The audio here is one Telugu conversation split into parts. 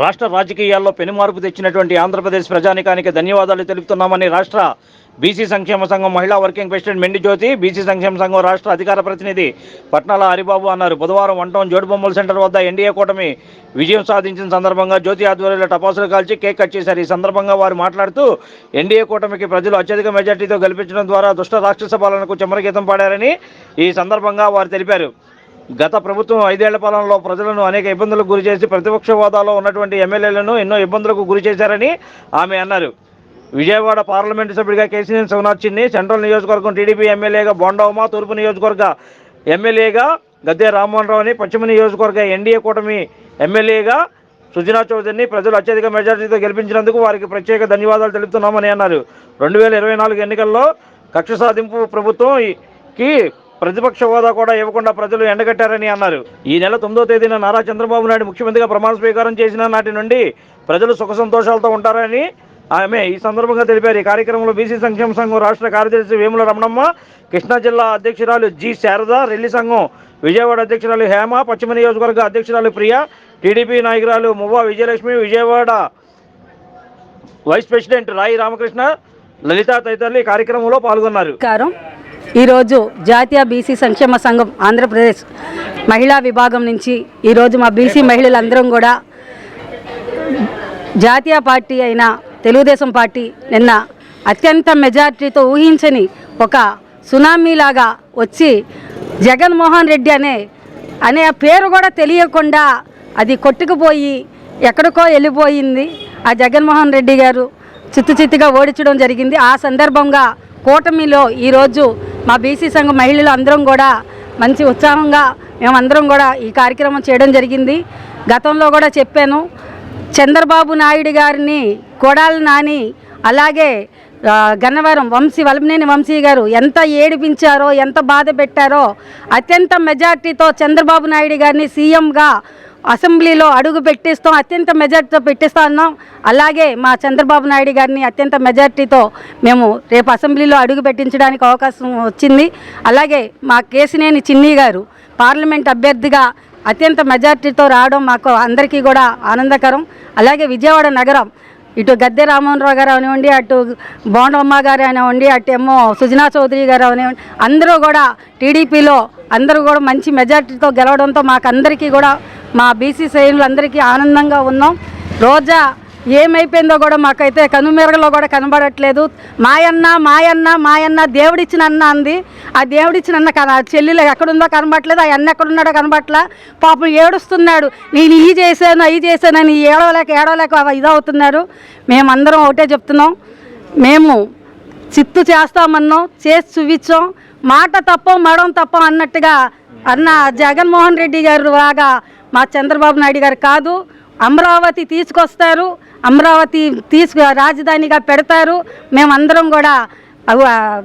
రాష్ట్ర రాజకీయాల్లో పెనుమార్పు తెచ్చినటువంటి ఆంధ్రప్రదేశ్ ప్రజానికానికి ధన్యవాదాలు తెలుపుతున్నామని రాష్ట్ర బీసీ సంక్షేమ సంఘం మహిళా వర్కింగ్ ప్రెసిడెంట్ మెండిజ్యోతి బీసీ సంక్షేమ సంఘం రాష్ట్ర అధికార ప్రతినిధి పట్నాల హరిబాబు అన్నారు. బుధవారం వన్ టౌన్ జోడుబొమ్మల సెంటర్ వద్ద ఎన్డీఏ కూటమి విజయం సాధించిన సందర్భంగా జ్యోతి ఆధ్వర్యంలో టపాసులు కాల్చి కేక్ కట్ చేశారు. ఈ సందర్భంగా వారు మాట్లాడుతూ ఎన్డీఏ కూటమికి ప్రజలు అత్యధిక మెజార్టీతో గెలిపించడం ద్వారా దుష్ట రాక్షస పాలనకు చెమరగీతం పాడారని ఈ సందర్భంగా వారు తెలిపారు. గత ప్రభుత్వం ఐదేళ్ళ పాలనలో ప్రజలను అనేక ఇబ్బందులకు గురి చేసి ప్రతిపక్ష హోదాలో ఉన్నటువంటి ఎమ్మెల్యేలను ఎన్నో ఇబ్బందులకు గురి చేశారని ఆమె అన్నారు. విజయవాడ పార్లమెంటు సభ్యుడిగా కేసీఎన్ సోనార్చిని చిన్ని సెంట్రల్ నియోజకవర్గం టీడీపీ ఎమ్మెల్యేగా బొండవమ తూర్పు నియోజకవర్గ ఎమ్మెల్యేగా గద్దె రామ్మోహన్ రావుని పశ్చిమ నియోజకవర్గ ఎన్డీఏ కూటమి ఎమ్మెల్యేగా సుజనా చౌదరిని ప్రజలు అత్యధిక మెజార్టీతో గెలిపించినందుకు వారికి ప్రత్యేక ధన్యవాదాలు తెలుపుతున్నామని అన్నారు. రెండు వేల ఇరవై నాలుగు ఎన్నికల్లో కక్ష సాధింపు ప్రభుత్వంకి ప్రతిపక్ష హోదా కూడా ఇవ్వకుండా ప్రజలు ఎండగట్టారని అన్నారు. ఈ నెల తొమ్మిదో తేదీన నారా చంద్రబాబు నాయుడు ముఖ్యమంత్రిగా ప్రమాణ స్వీకారం చేసిన నాటి నుండి ప్రజలు సుఖ సంతోషాలతో ఉంటారని ఆమె ఈ సందర్భంగా తెలిపారు. ఈ కార్యక్రమంలో బీసీ సంక్షేమ సంఘం రాష్ట్ర కార్యదర్శి వేముల రమణమ్మ కృష్ణా జిల్లా అధ్యక్షురాలు జి శారద రెల్లి సంఘం విజయవాడ అధ్యక్షురాలు హేమ పశ్చిమ నియోజకవర్గ అధ్యక్షురాలు ప్రియ టీడీపీ నాయకురాలు మువ్వ విజయలక్ష్మి విజయవాడ వైస్ ప్రెసిడెంట్ రాయి రామకృష్ణ లలిత తదితరులు ఈ కార్యక్రమంలో పాల్గొన్నారు. ఈరోజు జాతీయ బీసీ సంక్షేమ సంఘం ఆంధ్రప్రదేశ్ మహిళా విభాగం నుంచి ఈరోజు మా బీసీ మహిళలందరం కూడా జాతీయ పార్టీ అయిన తెలుగుదేశం పార్టీ నిన్న అత్యంత మెజార్టీతో ఊహించని ఒక సునామీలాగా వచ్చి జగన్మోహన్ రెడ్డి అనే అనే పేరు కూడా తెలియకుండా అది కొట్టుకుపోయి ఎక్కడికో వెళ్ళిపోయింది. ఆ జగన్మోహన్ రెడ్డి గారు చిత్తు చిత్తుగా ఓడించడం జరిగింది. ఆ సందర్భంగా కూటమిలో ఈరోజు మా బీసీ సంఘం మహిళలు అందరం కూడా మంచి ఉత్సాహంగా మేమందరం కూడా ఈ కార్యక్రమం చేయడం జరిగింది. గతంలో కూడా చెప్పాను చంద్రబాబు నాయుడు గారిని కొడాలి నాని అలాగే గన్నవరం వంశీ వలమనేని వంశీ గారు ఎంత ఏడిపించారో ఎంత బాధ పెట్టారో అత్యంత మెజార్టీతో చంద్రబాబు నాయుడు గారిని సీఎంగా అసెంబ్లీలో అడుగు పెట్టిస్తాం అత్యంత మెజార్టీతో పెట్టిస్తా అన్నాం. అలాగే మా చంద్రబాబు నాయుడు గారిని అత్యంత మెజార్టీతో మేము రేపు అసెంబ్లీలో అడుగు పెట్టించడానికి అవకాశం వచ్చింది. అలాగే మా కేసినేని చిన్ని గారు పార్లమెంట్ అభ్యర్థిగా అత్యంత మెజార్టీతో రావడం మాకు అందరికీ కూడా ఆనందకరం. అలాగే విజయవాడ నగరం ఇటు గద్దె రామ్మోహన్ రావు గారు అవనివ్వండి అటు బోండమ్మ గారు అనివ్వండి అటు ఏమో సుజనా చౌదరి గారు అవనివ్వండి అందరూ కూడా టీడీపీలో అందరూ కూడా మంచి మెజార్టీతో గెలవడంతో మాకు అందరికీ కూడా మా బీసీ శ్రేణులందరికీ ఆనందంగా ఉన్నాం. రోజా ఏమైపోయిందో కూడా మాకైతే కనుమెరగలో కూడా కనబడట్లేదు. మాయన్న మాయన్న మాయన్న దేవుడిచ్చిన అన్న అంది. ఆ దేవుడిచ్చిన అన్న కన చెల్లెలు ఎక్కడుందో కనబట్లేదు ఆ అన్న ఎక్కడున్నాడో కనబట్లా పాపం ఏడుస్తున్నాడు. నేను ఈ చేశాను అవి చేశానని ఏడవలేక ఏడవలేక ఇదవుతున్నారు. మేమందరం ఒకటే చెప్తున్నాం. మేము చిత్తు చేస్తామన్నాం చేసి చూపించాం. మాట తప్పం మడం తప్పం అన్నట్టుగా అన్న జగన్మోహన్ రెడ్డి గారు లాగా మా చంద్రబాబు నాయుడు గారు కాదు అమరావతి తీసుకొస్తారు అమరావతి తీసుకు రాజధానిగా పెడతారు. మేమందరం కూడా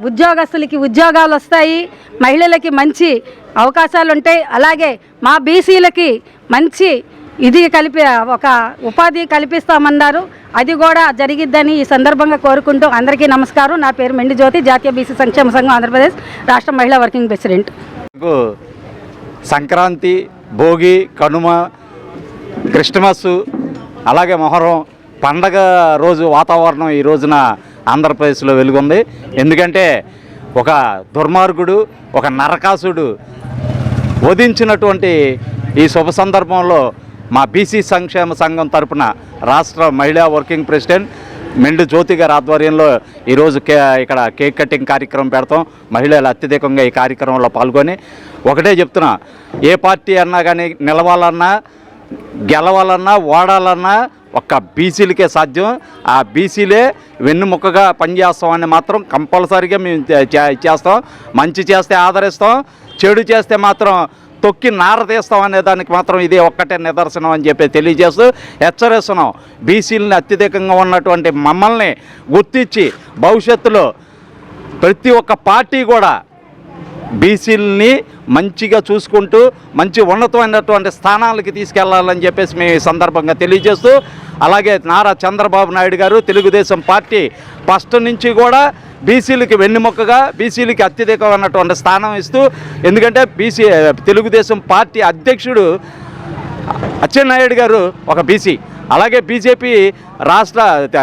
ఉద్యోగస్తులకి ఉద్యోగాలు వస్తాయి మహిళలకి మంచి అవకాశాలు ఉంటాయి అలాగే మా బీసీలకి మంచి ఇది కలిపి ఒక ఉపాధి కల్పిస్తామన్నారు. అది కూడా జరిగిద్దని ఈ సందర్భంగా కోరుకుంటూ అందరికీ నమస్కారం. నా పేరు మెండి జ్యోతి జాతీయ బీసీ సంక్షేమ సంఘం ఆంధ్రప్రదేశ్ రాష్ట్ర మహిళా working president. Sankranti Bhogi Kanuma Christmas అలాగే మొహరం పండగ రోజు వాతావరణం ఈ రోజున ఆంధ్రప్రదేశ్లో వెలుగుంది. ఎందుకంటే ఒక దుర్మార్గుడు ఒక నరకాసుడు వధించినటువంటి ఈ శుభ సందర్భంలో మా బీసీ సంక్షేమ సంఘం తరపున రాష్ట్ర మహిళా వర్కింగ్ ప్రెసిడెంట్ మెండు జ్యోతి గారి ఆధ్వర్యంలో ఈరోజు కే ఇక్కడ కేక్ కటింగ్ కార్యక్రమం పెడతాం. మహిళలు అత్యధికంగా ఈ కార్యక్రమంలో పాల్గొని ఒకటే చెప్తున్నా ఏ పార్టీ అన్నా కానీ నిలవాలన్నా గెలవాలన్నా ఓడాలన్నా ఒక్క బీసీలకే సాధ్యం. ఆ బీసీలే వెన్నుముక్కగా పనిచేస్తామని మాత్రం కంపల్సరీగా మేము చే- చేస్తాం. మంచి చేస్తే ఆదరిస్తాం. చెడు చేస్తే మాత్రం తొక్కి నారదీస్తాం అనే దానికి మాత్రం ఇది ఒక్కటే నిదర్శనం అని చెప్పి తెలియజేస్తూ హెచ్చరిస్తున్నాం. బీసీలని అత్యధికంగా ఉన్నటువంటి మమ్మల్ని గుర్తించి భవిష్యత్తులో ప్రతి ఒక్క పార్టీ కూడా బీసీలని మంచిగా చూసుకుంటూ మంచి ఉన్నతమైనటువంటి స్థానాలకి తీసుకెళ్ళాలని చెప్పేసి మేము ఈ సందర్భంగా తెలియజేస్తూ అలాగే నారా చంద్రబాబు నాయుడు గారు తెలుగుదేశం పార్టీ ఫస్ట్ నుంచి కూడా బీసీలకి వెన్నుముక్కగా బీసీలకి అత్యధికమైనటువంటి స్థానం ఇస్తూ ఎందుకంటే బీసీ తెలుగుదేశం పార్టీ అధ్యక్షుడు అచ్చెన్నాయుడు గారు ఒక బీసీ. అలాగే బీజేపీ రాష్ట్ర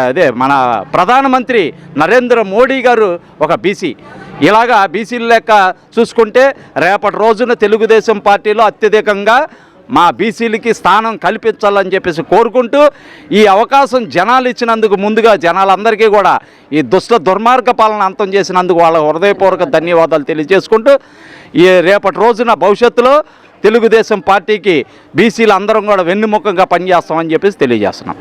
అదే మన ప్రధానమంత్రి నరేంద్ర మోడీ గారు ఒక బీసీ. ఇలాగా బీసీల లెక్క చూసుకుంటే రేపటి రోజున తెలుగుదేశం పార్టీలో అత్యధికంగా మా బీసీలకి స్థానం కల్పించాలని చెప్పేసి కోరుకుంటూ ఈ అవకాశం జనాలు ఇచ్చినందుకు ముందుగా జనాలందరికీ కూడా ఈ దుష్ట దుర్మార్గ పాలన అంతం చేసినందుకు వాళ్ళ హృదయపూర్వక ధన్యవాదాలు తెలియజేసుకుంటూ ఈ రేపటి రోజున భవిష్యత్తులో తెలుగుదేశం పార్టీకి బీసీలు అందరం కూడా వెన్నుముఖంగా పనిచేస్తామని చెప్పేసి తెలియజేస్తున్నాం.